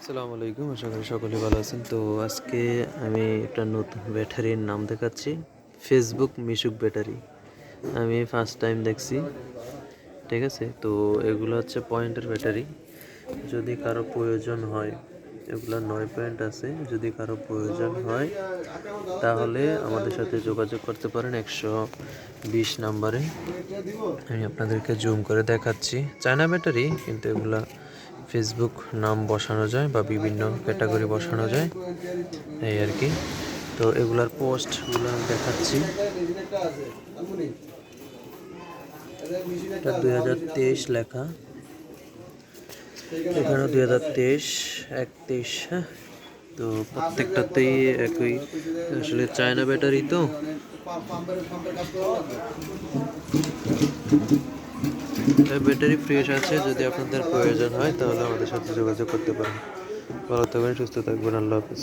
আসসালামু আলাইকুম, আশা করি সকলে ভালো আছেন। তো আজকে আমি একটা নতুন ব্যাটারির নাম দেখাচ্ছি ফেসবুক মিশুক ব্যাটারি। আমি ফার্স্ট টাইম দেখছি, ঠিক আছে? তো এগুলো হচ্ছে পয়েন্টের ব্যাটারি। যদি কারও প্রয়োজন হয়, এগুলো নয় পয়েন্ট আছে, যদি কারও প্রয়োজন হয়, তাহলে আমাদের সাথে যোগাযোগ করতে পারেন একশো বিশ নাম্বারে। আমি আপনাদেরকে জুম করে দেখাচ্ছি। চায়না ব্যাটারি, কিন্তু এগুলা ফেসবুক নাম বসানো যায় বা বিভিন্ন ক্যাটাগরি বসানো যায়, এই আর কি। তো এগুলার পোস্টগুলো দেখাচ্ছি। এটা দুই হাজার তেইশ লেখা। এখানেও দুই হাজার তেইশ এক তেইশ হ্যাঁ। তো প্রত্যেকটাতেই একই। আসলে চায়না ব্যাটারি তো। ব্যাটারি ফ্রেশ আছে, যদি আপনাদের প্রয়োজন হয়, তাহলে আমাদের সাথে যোগাযোগ করতে পারেন। ভালো থাকবেন, সুস্থ থাকবেন, আল্লাহ হাফিজ।